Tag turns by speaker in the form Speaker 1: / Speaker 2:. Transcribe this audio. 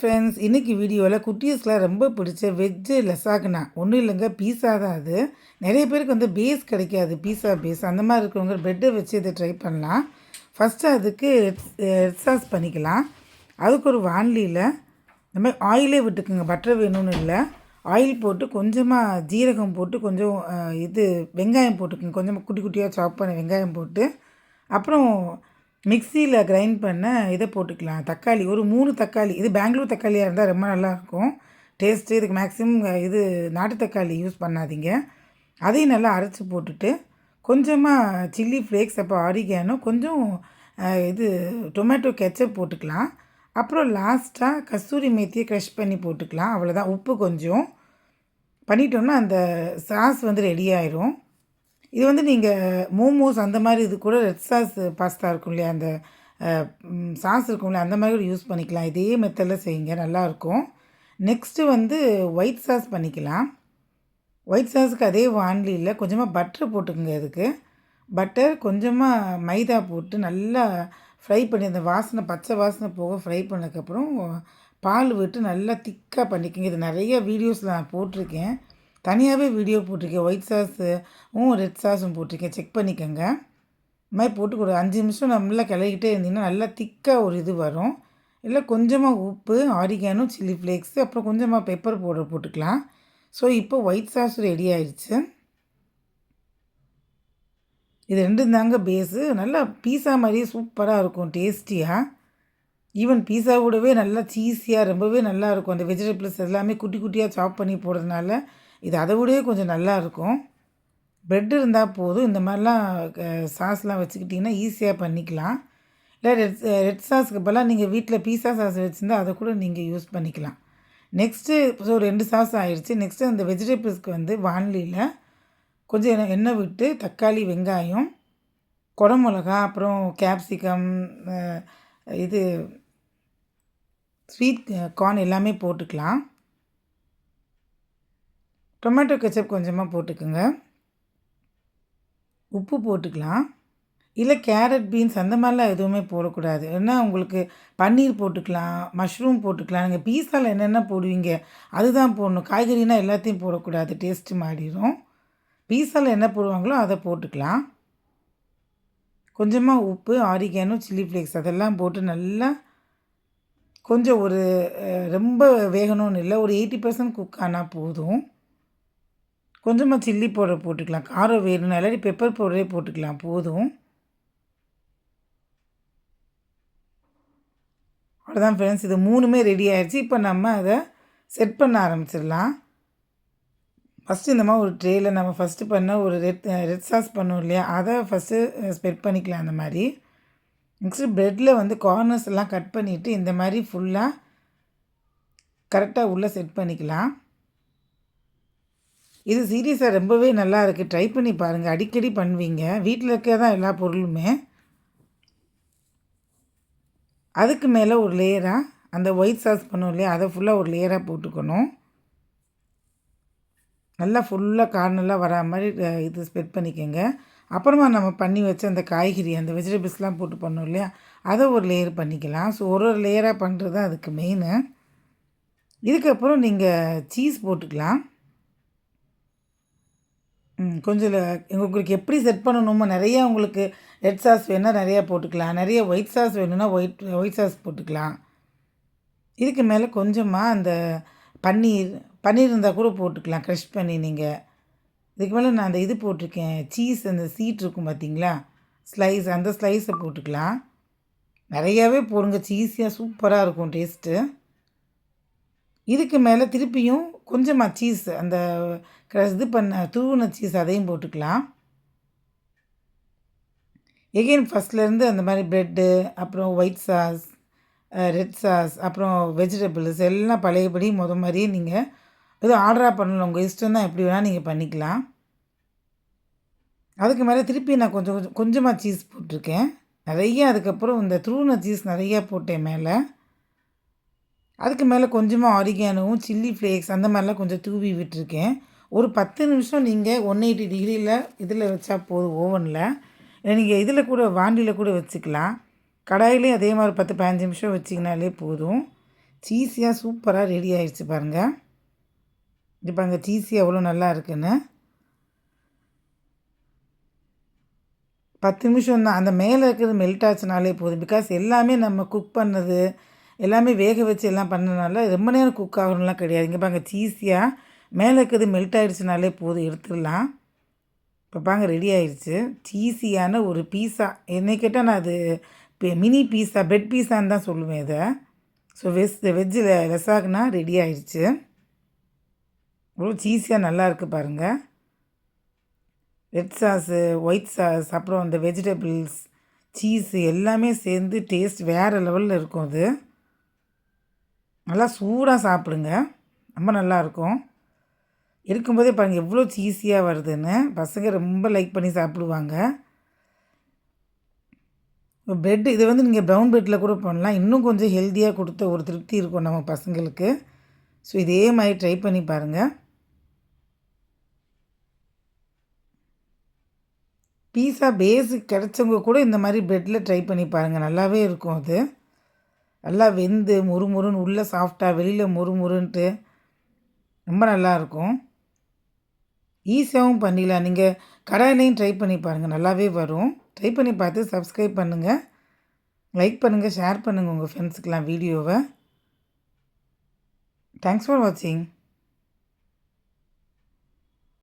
Speaker 1: Friends இன்றைக்கி வீடியோவில் குட்டீஸ்லாம் ரொம்ப பிடிச்ச வெஜ்ஜு லெசாக்னா ஒன்றும் இல்லைங்க பீஸா தான் அது. நிறைய பேருக்கு வந்து பேஸ் கிடைக்காது. பீஸா பேஸ் அந்த மாதிரி இருக்கிறவங்க ப்ரெட்டை வச்சு இதை ட்ரை பண்ணலாம். ஃபஸ்ட்டு அதுக்கு eh, ரெட் சாஸ் பண்ணிக்கலாம். அதுக்கு ஒரு வான்லியில் இந்த மாதிரி ஆயிலே விட்டுக்குங்க. பட்டர் வேணும்னு இல்லை. ஆயில் போட்டு கொஞ்சமாக ஜீரகம் போட்டு கொஞ்சம் eh, இது வெங்காயம் போட்டுக்குங்க. கொஞ்சமாக குட்டி குட்டியாக சாப் பண்ண வெங்காயம் போட்டு. அப்புறம் மிக்சியில் கிரைண்ட் பண்ண இதை போட்டுக்கலாம். தக்காளி ஒரு மூணு தக்காளி. இது பெங்களூர் தக்காளியாக இருந்தால் ரொம்ப நல்லாயிருக்கும் டேஸ்ட்டு இதுக்கு மேக்ஸிமம் இது நாட்டு தக்காளி யூஸ் பண்ணாதீங்க. அதையும் நல்லா அரைச்சி போட்டுட்டு கொஞ்சமாக சில்லி ஃப்ளேக்ஸ் அப்போ ஆரிகானோ கொஞ்சம் இது டொமேட்டோ கெச்சப் போட்டுக்கலாம். அப்புறம் லாஸ்ட்டாக கஸ்தூரி மேத்தியை க்ரஷ் பண்ணி போட்டுக்கலாம். அவ்வளோதான் உப்பு கொஞ்சம். பண்ணிட்டோம்னா அந்த சாஸ் வந்து ரெடி ஆயிரும். இது வந்து நீங்கள் மோமோஸ் அந்த மாதிரி இது கூட ரெட் சாஸ் பாஸ்தா இருக்கும் இல்லையா? அந்த சாஸ் இருக்கும் இல்லையா? அந்த மாதிரி கூட யூஸ் பண்ணிக்கலாம். இதே மெத்தடில் செய்யுங்க. நல்லாயிருக்கும் நெக்ஸ்ட்டு வந்து ஒயிட் சாஸ் பண்ணிக்கலாம். ஒயிட் சாஸுக்கு அதே வான்லியில் கொஞ்சமாக பட்டர் போட்டுக்கோங்க இதுக்கு. பட்டர் கொஞ்சமாக மைதா போட்டு நல்லா ஃப்ரை பண்ணி அந்த வாசனை பச்சை வாசனை போக ஃப்ரை பண்ணதுக்கப்புறம் பால் விட்டு நல்லா திக்காக பண்ணிக்கோங்க. இது நிறைய வீடியோஸில் நான் போட்டிருக்கேன். தனியாகவே வீடியோ போட்டிருக்கேன். ஒயிட் சாஸும் ரெட் சாஸும் போட்டிருக்கேன். செக் பண்ணிக்கோங்க. இது மாதிரி போட்டு கொடு. அஞ்சு நிமிஷம் நல்லா கிளறிக்கிட்டே இருந்தீங்கன்னா நல்லா திக்காக ஒரு இது வரும். இல்லை கொஞ்சமாக உப்பு ஆரிகானும் சில்லி ஃப்ளேக்ஸு அப்புறம் கொஞ்சமாக பெப்பர் பவுடர் போட்டுக்கலாம். ஸோ இப்போ ஒயிட் சாஸ் ரெடி ஆயிடுச்சு இது ரெண்டும் தாங்க பேஸு நல்லா பீஸா மாதிரியே சூப்பராக இருக்கும். டேஸ்டியாக ஈவன் பீஸா கூடவே நல்லா சீஸியாக ரொம்பவே நல்லாயிருக்கும் அந்த வெஜிடபிள்ஸ் எல்லாமே குட்டி குட்டியாக சாப் பண்ணி போடுறதுனால இது அதை விடவே கொஞ்சம் நல்லாயிருக்கும் ப்ரெட் இருந்தால் போதும். இந்த மாதிரிலாம் சாஸ்லாம் வச்சுக்கிட்டிங்கன்னா ஈஸியாக பண்ணிக்கலாம். இல்லை ரெட் ரெட் சாஸ்க்கு பதிலாக நீங்கள் வீட்டில் பீஸா சாஸ் வச்சுருந்தா அதை கூட நீங்கள் யூஸ் பண்ணிக்கலாம். நெக்ஸ்ட்டு ஸோ ரெண்டு சாஸ் ஆயிடுச்சு நெக்ஸ்ட்டு அந்த வெஜிடபிள்ஸ்க்கு வந்து வான்லியில் கொஞ்சம் எண்ணெய் விட்டு தக்காளி வெங்காயம் குடமிளகா அப்புறம் கேப்சிகம் இது ஸ்வீட் கார்ன் எல்லாமே போட்டுக்கலாம். டொமேட்டோ கெச்சப் கொஞ்சமாக போட்டுக்குங்க. உப்பு போட்டுக்கலாம். இல்லை கேரட் பீன்ஸ் அந்த மாதிரிலாம் எதுவுமே போடக்கூடாது. ஏன்னா உங்களுக்கு பன்னீர் போட்டுக்கலாம் மஷ்ரூம் போட்டுக்கலாம். நீங்கள் பீஸாவில் என்னென்ன போடுவீங்க அதுதான் போடணும். காய்கறினா எல்லாத்தையும் போடக்கூடாது. டேஸ்ட்டு மாறிடும். பீஸாவில் என்ன போடுவாங்களோ அதை போட்டுக்கலாம். கொஞ்சமாக உப்பு ஆரிகானோ சில்லி ஃப்ளேக்ஸ் அதெல்லாம் போட்டு நல்லா கொஞ்சம் ஒரு ரொம்ப வேகணும்னு இல்லை. ஒரு எயிட்டி பர்சன்ட் குக் ஆனால் போதும். கொஞ்சமாக சில்லி பவுடர் போட்டுக்கலாம். காரம் வேணும்னா இல்லாட்டி பெப்பர் பவுடரே போட்டுக்கலாம். போதும். அவ்வளோதான் ஃப்ரெண்ட்ஸ் இது மூணுமே ரெடி ஆயிடுச்சு இப்போ நம்ம அதை செட் பண்ண ஆரம்பிச்சிடலாம். ஃபஸ்ட்டு இந்த மாதிரி ஒரு ட்ரேயில் நம்ம ஃபஸ்ட்டு பண்ண ஒரு ரெட் ரெட் சாஸ் பண்ணோம் இல்லையா? அதை ஃபஸ்ட்டு ஸ்ப்ரெட் பண்ணிக்கலாம் அந்த மாதிரி. நெக்ஸ்ட்டு ப்ரெட்டில் வந்து கார்னர்ஸ் எல்லாம் கட் பண்ணிவிட்டு இந்த மாதிரி ஃபுல்லாக கரெக்டாக உள்ளே செட் பண்ணிக்கலாம். இது சீரியஸாக ரொம்பவே நல்லா இருக்குது ட்ரை பண்ணி பாருங்கள் அடிக்கடி பண்ணுவீங்க. வீட்டில் இருக்க தான் எல்லா பொருளுமே. அதுக்கு மேலே ஒரு லேயராக அந்த ஒயிட் சாஸ் பண்ணோம் இல்லையா அதை ஃபுல்லாக ஒரு லேயராக போட்டுக்கணும். நல்லா ஃபுல்லாக கார்னெல்லாம் வரா மாதிரி இது ஸ்ப்ரெட் பண்ணிக்கோங்க. அப்புறமா நம்ம பண்ணி வச்ச அந்த காய்கறி அந்த வெஜிடபிள்ஸ்லாம் போட்டு பண்ணோம் இல்லையா அதை ஒரு லேயர் பண்ணிக்கலாம். ஸோ ஒரு ஒரு லேயராக பண்ணுறது தான் அதுக்கு மெயினு இதுக்கப்புறம் நீங்கள் சீஸ் போட்டுக்கலாம். கொஞ்சம் உங்களுக்கு எப்படி செட் பண்ணணுமோ நிறைய உங்களுக்கு ரெட் சாஸ் வேணால் நிறையா போட்டுக்கலாம். நிறைய ஒயிட் சாஸ் வேணும்னா ஒயிட் ஒயிட் சாஸ் போட்டுக்கலாம். இதுக்கு மேலே கொஞ்சமாக அந்த பன்னீர் பன்னீர் இருந்தால் கூட போட்டுக்கலாம். க்ரஷ் பண்ணி நீங்கள் இதுக்கு மேலே நான் அந்த இது போட்டிருக்கேன். சீஸ் அந்த சீட் இருக்கும் பார்த்தீங்களா ஸ்லைஸ் அந்த ஸ்லைஸை போட்டுக்கலாம். நிறையாவே போடுங்க. சீஸியாக சூப்பராக இருக்கும் டேஸ்ட்டு இதுக்கு மேலே திருப்பியும் கொஞ்சமாக சீஸ் அந்த இது பண்ண தூவின சீஸ் அதையும் போட்டுக்கலாம். எகெயின் ஃபஸ்ட்லேருந்து அந்த மாதிரி ப்ரெட்டு அப்புறம் ஒயிட் சாஸ் ரெட் சாஸ் அப்புறம் வெஜிடபிள்ஸ் எல்லாம் பழையபடி முத மாதிரியே நீங்கள் இது ஆர்டராக பண்ணணும். உங்கள் இஷ்டம் தான் எப்படி வேணால் நீங்கள் பண்ணிக்கலாம். அதுக்கு மேலே திருப்பி நான் கொஞ்சம் கொஞ்சம் கொஞ்சமாக சீஸ் போட்டிருக்கேன். நிறைய அதுக்கப்புறம் இந்த த்ரூன சீஸ் நிறையா போட்டேன் மேலே. அதுக்கு மேலே கொஞ்சமாக ஆரிகானோவும் சில்லி ஃப்ளேக்ஸ் அந்த மாதிரிலாம் கொஞ்சம் தூவி விட்டுருக்கேன். ஒரு பத்து நிமிஷம் நீங்கள் ஒன் எயிட்டி டிகிரியில் இதில் வச்சா போதும் ஓவனில் நீங்கள் இதில் கூட வாண்டியில் கூட வச்சுக்கலாம். கடாயிலே அதே மாதிரி பத்து பதினஞ்சு நிமிஷம் வச்சிங்கனாலே போதும். சீஸியாக சூப்பராக ரெடி ஆகிடுச்சு பாருங்கள் இது பாருங்க சீஸி எவ்வளோ நல்லா இருக்குன்னு. பத்து நிமிஷம் தான் அந்த மேலே இருக்கிறது மெல்ட் ஆச்சுனாலே போதும். பிகாஸ் எல்லாமே நம்ம குக் பண்ணது எல்லாமே வேக வச்சு எல்லாம் பண்ணனால ரொம்ப நேரம் குக் ஆகணும்லாம் கிடையாது. இங்கே பாருங்க சீஸியாக மேலே இருக்கிறது மெல்ட் ஆகிடுச்சுனாலே போதும் எடுத்துடலாம். இப்போ பாங்க ரெடி ஆயிடுச்சு. சீஸியான ஒரு பீஸா என்னை கேட்டால் நான் அது மினி பீஸா பெட் பீஸான்னு தான் சொல்லுவேன் இதை. ஸோ வெஸ் வெஜ்ஜில் வெசாகுனா ரெடி ஆயிடுச்சு. ரொம்ப சீஸியாக நல்லா இருக்குது பாருங்கள் ரெட் சாஸு ஒயிட் சாஸ் அப்புறம் அந்த வெஜிடபிள்ஸ் சீஸு எல்லாமே சேர்ந்து டேஸ்ட் வேறு லெவலில் இருக்கும் அது. நல்லா சூடாக சாப்பிடுங்க. ரொம்ப நல்லாயிருக்கும். இருக்கும்போதே பாருங்கள் எவ்வளோ சீஸியாக வருதுன்னு. பசங்க ரொம்ப லைக் பண்ணி சாப்பிடுவாங்க. ப்ரெட் இதை வந்து நீங்கள் ப்ரௌன் பிரெட்டில் கூட பண்ணலாம். இன்னும் கொஞ்சம் ஹெல்த்தியாக கொடுத்த ஒரு திருப்தி இருக்கும் நம்ம பசங்களுக்கு. ஸோ இதே மாதிரி ட்ரை பண்ணி பாருங்கள் பீஸா பேஸுக்கு கிடச்சவங்க கூட இந்த மாதிரி பிரெட்டில் ட்ரை பண்ணி பாருங்கள் நல்லாவே இருக்கும் அது. நல்லா வெந்து முறுமுறுன்னு உள்ளே சாஃப்டாக வெளியில் முறுமுறுன்ட்டு ரொம்ப நல்லாயிருக்கும் ஈஸியாகவும் பண்ணிடலாம். நீங்கள் கடாயிலையும் ட்ரை பண்ணி பாருங்கள் நல்லாவே வரும். ட்ரை பண்ணி பார்த்து சப்ஸ்கிரைப் பண்ணுங்கள் லைக் பண்ணுங்கள் ஷேர் பண்ணுங்கள் உங்கள் ஃப்ரெண்ட்ஸுக்கெலாம் வீடியோவை. தேங்க்ஸ் ஃபார் வாட்சிங்